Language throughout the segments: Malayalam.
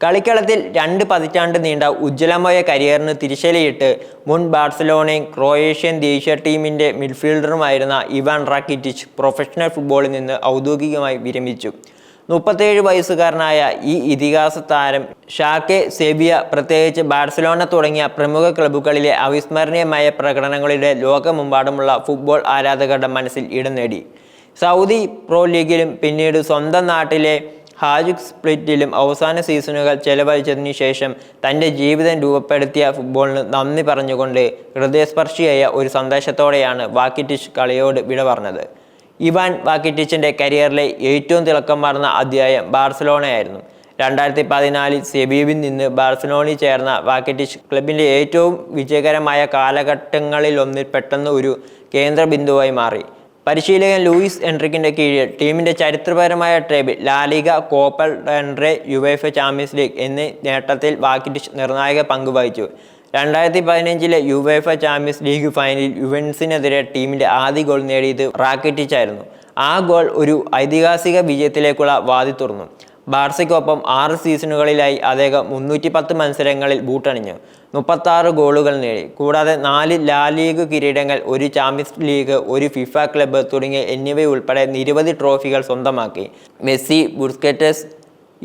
കളിക്കളത്തിൽ രണ്ട് പതിറ്റാണ്ട് നീണ്ട ഉജ്ജ്വലമായ കരിയറിന് തിരിശലയിട്ട് മുൻ ബാഴ്സലോണയും ക്രൊയേഷ്യൻ ദേശീയ ടീമിന്റെ മിഡ്ഫീൽഡറുമായിരുന്ന ഇവാൻ റാക്കിറ്റിച്ച് പ്രൊഫഷണൽ ഫുട്ബോളിൽ നിന്ന് ഔദ്യോഗികമായി വിരമിച്ചു. മുപ്പത്തേഴ് വയസ്സുകാരനായ ഈ ഇതിഹാസ താരം ഷാക്കെ സെബിയ പ്രത്യേകിച്ച് ബാഴ്സലോണ തുടങ്ങിയ പ്രമുഖ ക്ലബ്ബുകളിലെ അവിസ്മരണീയമായ പ്രകടനങ്ങളുടെ ലോകമെമ്പാടുമുള്ള ഫുട്ബോൾ ആരാധകരുടെ മനസ്സിൽ ഇടം നേടി. സൗദി പ്രോ ലീഗിലും പിന്നീട് സ്വന്തം നാട്ടിലെ ഹാജുക് സ്പ്ലിറ്റിലും അവസാന സീസണുകൾ ചെലവഴിച്ചതിനു ശേഷം തന്റെ ജീവിതം രൂപപ്പെടുത്തിയ ഫുട്ബോളിന് നന്ദി പറഞ്ഞുകൊണ്ട് ഹൃദയസ്പർശിയായ ഒരു സന്ദേശത്തോടെയാണ് വാക്കിറ്റിഷ് കളിയോട് വിട പറഞ്ഞത്. ഇവാൻ വാക്കിറ്റിച്ചിന്റെ കരിയറിലെ ഏറ്റവും തിളക്കം മാറുന്ന അധ്യായം ബാർസലോണയായിരുന്നു. രണ്ടായിരത്തി പതിനാലിൽ സെബീവിൽ നിന്ന് ബാർസലോണയിൽ ചേർന്ന വാക്കിറ്റിഷ് ക്ലബിന്റെ ഏറ്റവും വിജയകരമായ കാലഘട്ടങ്ങളിലൊന്നിൽ പെട്ടെന്ന് ഒരു കേന്ദ്ര ബിന്ദുവായി മാറി. പരിശീലകൻ ലൂയിസ് എൻട്രിക്കിന്റെ കീഴിൽ ടീമിന്റെ ചരിത്രപരമായ ട്രേബിൾ ലാലിഗ കോപ്പൽ ഡെൻറെ യുവേഫ ചാമ്പ്യൻസ് ലീഗ് എന്നീ നേട്ടത്തിൽ വാക്കിറ്റിച്ച് നിർണായക പങ്ക് വഹിച്ചു. രണ്ടായിരത്തി പതിനഞ്ചിലെ യുവേഫ ചാമ്പ്യൻസ് ലീഗ് ഫൈനലിൽ യുവൻസിനെതിരെ ടീമിന്റെ ആദ്യ ഗോൾ നേടിയത് റാക്കിറ്റിച്ചായിരുന്നു. ആ ഗോൾ ഒരു ഐതിഹാസിക വിജയത്തിലേക്കുള്ള വാതി തുറന്നു. ബാർസയ്ക്കൊപ്പം ആറ് സീസണുകളിലായി അദ്ദേഹം മുന്നൂറ്റി പത്ത് മത്സരങ്ങളിൽ ബൂട്ടണിഞ്ഞു. മുപ്പത്താറ് ഗോളുകൾ നേടി. കൂടാതെ നാല് ലാ ലീഗ് കിരീടങ്ങൾ ഒരു ചാമ്പ്യൻസ് ലീഗ് ഒരു ഫിഫ ക്ലബ്ബ് തുടങ്ങിയ എന്നിവയുൾപ്പെടെ നിരവധി ട്രോഫികൾ സ്വന്തമാക്കി. മെസ്സി ബുസ്കറ്റസ്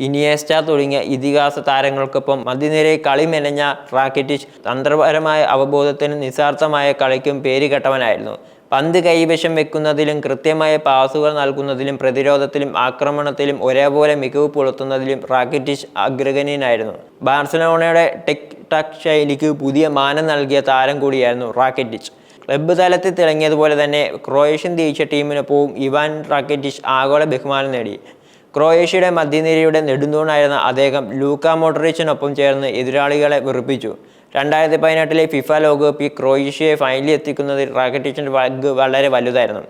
ഇനിയേസ്റ്റ തുടങ്ങിയ ഇതിഹാസ താരങ്ങൾക്കൊപ്പം മധ്യനിരയിൽ കളി മെനഞ്ഞ റാക്കറ്റിച്ച് തന്ത്രപരമായ അവബോധത്തിനും നിസ്വാർത്ഥമായ കളിക്കും പേരുകെട്ടവനായിരുന്നു. പന്ത് കൈവശം വെക്കുന്നതിലും കൃത്യമായ പാസുകൾ നൽകുന്നതിലും പ്രതിരോധത്തിലും ആക്രമണത്തിലും ഒരേപോലെ മികവ് പുലർത്തുന്നതിലും റാക്കറ്റിഷ് അഗ്രഗണ്യനായിരുന്നു. ബാർസലോണയുടെ ടെക് ടക് ശൈലിക്ക് പുതിയ മാനം നൽകിയ താരം കൂടിയായിരുന്നു റാക്കിറ്റിച്ച്. ക്ലബ്ബ് തലത്തിൽ തിളങ്ങിയതുപോലെ തന്നെ ക്രൊയേഷ്യൻ ദേശീയ ടീമിനൊപ്പവും ഇവാൻ റാക്കിറ്റിച്ച് ആഗോള ബഹുമാനം നേടി. ക്രൊയേഷ്യയുടെ മധ്യനിരയുടെ നെടുന്തൂണായിരുന്ന അദ്ദേഹം ലൂക്ക മോട്ടറിച്ചിനൊപ്പം ചേർന്ന് എതിരാളികളെ വെറുപ്പിച്ചു. രണ്ടായിരത്തി പതിനെട്ടിലെ ഫിഫ ലോകകപ്പിൽ ക്രൊയേഷ്യയെ ഫൈനലിൽ എത്തിക്കുന്നതിൽ റാക്കറ്റിച്ചിന്റെ പങ്ക് വളരെ വലുതായിരുന്നു.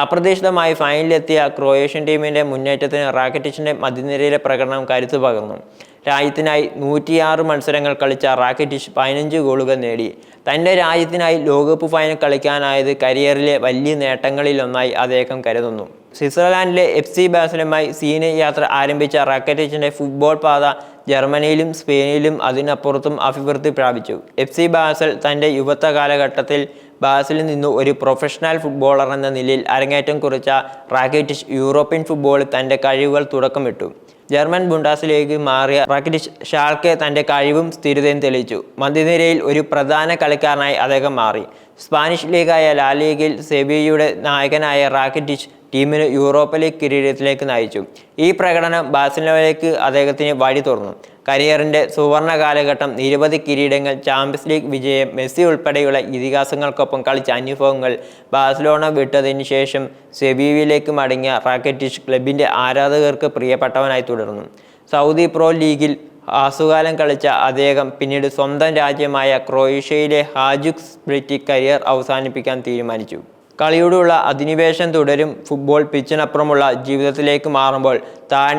അപ്രതീക്ഷിതമായി ഫൈനലിലെത്തിയ ക്രൊയേഷ്യൻ ടീമിന്റെ മുന്നേറ്റത്തിന് റാക്കറ്റിച്ചിന്റെ മധ്യനിരയിലെ പ്രകടനം കരുത്തു പകർന്നു. രാജ്യത്തിനായി നൂറ്റിയാറ് മത്സരങ്ങൾ കളിച്ച റാക്കറ്റിച്ച് പതിനഞ്ച് ഗോളുകൾ നേടി. തന്റെ രാജ്യത്തിനായി ലോകകപ്പ് ഫൈനൽ കളിക്കാനായത് കരിയറിലെ വലിയ നേട്ടങ്ങളിലൊന്നായി അദ്ദേഹം കരുതുന്നു. സ്വിറ്റ്സർലാൻഡിലെ എഫ് സി ബാസിലുമായി സീന യാത്ര ആരംഭിച്ച റാക്കറ്റിച്ചിന്റെ ഫുട്ബോൾ പാത ജർമ്മനിയിലും സ്പെയിനിലും അതിനപ്പുറത്തും അഭിവൃദ്ധി പ്രാപിച്ചു. എഫ് സി ബാസൽ തന്റെ യുവത്വ കാലഘട്ടത്തിൽ ബാസിലിൽ നിന്ന് ഒരു പ്രൊഫഷണൽ ഫുട്ബോളർ എന്ന നിലയിൽ അരങ്ങേറ്റം കുറിച്ച റാക്കറ്റിച്ച് യൂറോപ്യൻ ഫുട്ബോളിൽ തന്റെ കഴിവുകൾ തുടക്കമിട്ടു. ജർമ്മൻ ബുണ്ടാസിലേക്ക് മാറിയ റാക്കിറ്റ് ഷാൾക്ക് തന്റെ കഴിവും സ്ഥിരതയും തെളിയിച്ചു. മധ്യനിരയിൽ ഒരു പ്രധാന കളിക്കാരനായി അദ്ദേഹം മാറി. സ്പാനിഷ് ലീഗായ ലാ ലീഗിൽ സെബിയയുടെ നായകനായ റാക്കിറ്റിച്ച് ടീമിന് യൂറോപ്പ ലീഗ് കിരീടത്തിലേക്ക് നയിച്ചു. ഈ പ്രകടനം ബാഴ്സലോണയിലേക്ക് അദ്ദേഹത്തിന് വഴി തുറന്നു. കരിയറിന്റെ സുവർണ കാലഘട്ടം നിരവധി കിരീടങ്ങൾ ചാമ്പ്യൻസ് ലീഗ് വിജയം മെസ്സി ഉൾപ്പെടെയുള്ള ഇതിഹാസങ്ങൾക്കൊപ്പം കളിച്ച അനുഭവങ്ങൾ ബാഴ്സലോണ വിട്ടതിന് ശേഷം സെബീവിലേക്ക് മടങ്ങിയ റാക്കറ്റിഷ് ക്ലബിന്റെ ആരാധകർക്ക് പ്രിയപ്പെട്ടവനായി തുടർന്നു. സൗദി പ്രോ ലീഗിൽ ആസുകാലം കളിച്ച അദ്ദേഹം പിന്നീട് സ്വന്തം രാജ്യമായ ക്രൊയേഷ്യയിലെ ഹാജുക് സ്പ്ലിറ്റി കരിയർ അവസാനിപ്പിക്കാൻ തീരുമാനിച്ചു. കളിയോടുള്ള അധിനിവേശം തുടരും ഫുട്ബോൾ പിച്ചിനപ്പുറമുള്ള ജീവിതത്തിലേക്ക് മാറുമ്പോൾ താൻ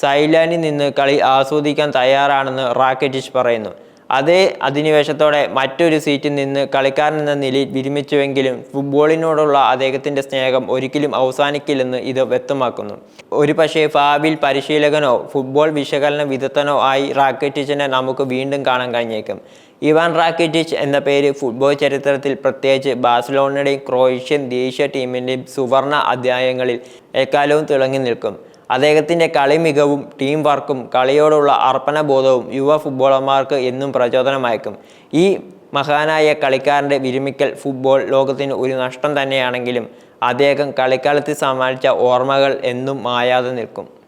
സൈലാനിൽ നിന്ന് കളി ആസ്വദിക്കാൻ തയ്യാറാണെന്ന് റാക്കറ്റിഷ് പറയുന്നു. അതേ അധിനിവേശത്തോടെ മറ്റൊരു സീറ്റിൽ നിന്ന് കളിക്കാരൻ എന്ന നിലയിൽ വിരമിച്ചുവെങ്കിലും ഫുട്ബോളിനോടുള്ള അദ്ദേഹത്തിന്റെ സ്നേഹം ഒരിക്കലും അവസാനിക്കില്ലെന്ന് ഇത് വ്യക്തമാക്കുന്നു. ഒരു പക്ഷേ ഭാവിയിൽ പരിശീലകനോ ഫുട്ബോൾ വിശകലന വിദഗ്ധനോ ആയി റാക്കറ്റിച്ചിനെ നമുക്ക് വീണ്ടും കാണാൻ കഴിഞ്ഞേക്കും. ഇവാൻ റാക്കിറ്റിച്ച് എന്ന പേര് ഫുട്ബോൾ ചരിത്രത്തിൽ പ്രത്യേകിച്ച് ബാഴ്സലോണയുടെയും ക്രൊയേഷ്യൻ ദേശീയ ടീമിന്റെയും സുവർണ അധ്യായങ്ങളിൽ എക്കാലവും തിളങ്ങി നിൽക്കും. അദ്ദേഹത്തിന്റെ കളി മികവും ടീം വർക്കും കളിയോടുള്ള അർപ്പണബോധവും യുവ ഫുട്ബോളർമാർക്ക് എന്നും പ്രചോദനമയക്കും. ഈ മഹാനായ കളിക്കാരന്റെ വിരമിക്കൽ ഫുട്ബോൾ ലോകത്തിന് ഒരു നഷ്ടം തന്നെയാണെങ്കിലും അദ്ദേഹം കളിക്കാലത്ത് സമ്മാനിച്ച ഓർമ്മകൾ എന്നും മായാതെ നിൽക്കും.